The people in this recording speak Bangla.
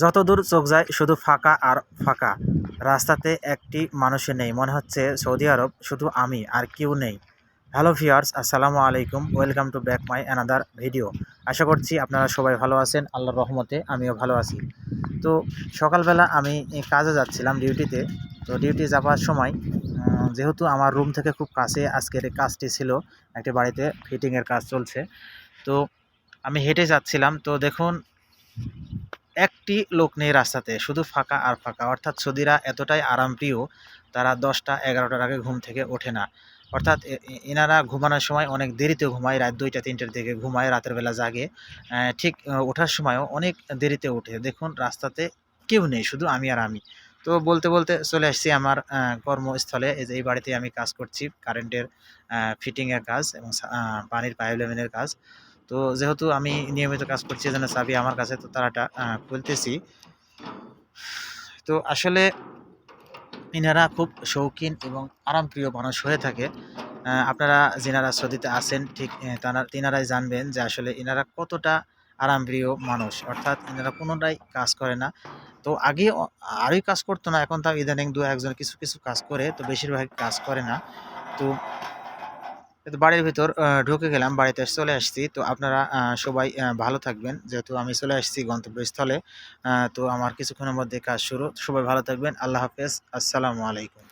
যতদূর চোখ যায়, শুধু ফাঁকা আর ফাঁকা। রাস্তাতে একটি মানুষও নেই। মনে হচ্ছে সৌদি আরব শুধু আমি আর কেউ নেই। হ্যালো ভিউয়ার্স, আসসালামু আলাইকুম। Welcome to back my another video. আশা করছি আপনারা সবাই ভালো আছেন। আল্লাহর রহমতে আমিও ভালো আছি। তো সকালবেলা আমি কাজে যাচ্ছিলাম ডিউটিতে। তো ডিউটি যাওয়ার সময় যেহেতু আমার রুম থেকে খুব কাছে, আজকের কাজটি ছিল, একটি বাড়িতে ফিটিংয়ের কাজ চলছে। তো আমি হেঁটে যাচ্ছিলাম। তো দেখুন একটি লোক নেই রাস্তাতে, শুধু ফাঁকা আর ফাঁকা। অর্থাৎ সৌদিরা এতটাই আরামপ্রিয়, তারা দশটা এগারোটার আগে ঘুম থেকে ওঠে না। অর্থাৎ এনারা ঘুমানোর সময় অনেক দেরিতে ঘুমায়, রাত দুইটা, তিনটার দিকে ঘুমায়, রাতের বেলা জাগে। ঠিক ওঠার সময়ও অনেক দেরিতে ওঠে। দেখুন, রাস্তাতে কেউ নেই, শুধু আমি আর আমি। তো বলতে বলতে চলে আসছি আমার কর্মস্থলে। এই যে, এই বাড়িতে আমি কাজ করছি, কারেন্টের ফিটিংয়ের কাজ এবং পানির পাইপ লাইনের কাজ। তো যেহেতু আমি নিয়মিত কাজ করছি এজন্য চাবি আমার কাছে, তো তারাটা খুলতেছি। তো আসলে ইনারা খুব শৌখিন এবং আরামপ্রিয় মানুষ হয়ে থাকে। আপনারা যেনারা সৌদিতে আছেন, ঠিক তারা তিনারাই জানবেন যে আসলে ইনারা কতটা আরামপ্রিয় মানুষ। অর্থাৎ ইনারা কোনোটাই কাজ করে না। তো আগে আরই কাজ করতো না, এখন তাও ইদানিং দু একজন কিছু কিছু কাজ করে, তো বেশিরভাগ কাজ করে না। তো তো বাড়ির ভিতর ঢুকে গেলাম, বাড়িতে চলে আসছি। তো আপনারা সবাই ভালো থাকবেন। যেহেতু আমি চলে আসছি গন্তব্যস্থলে তো আমার কিছুক্ষণের মধ্যে কাজ শুরু। সবাই ভালো থাকবেন। আল্লাহ হাফেজ। আসসালামু আলাইকুম।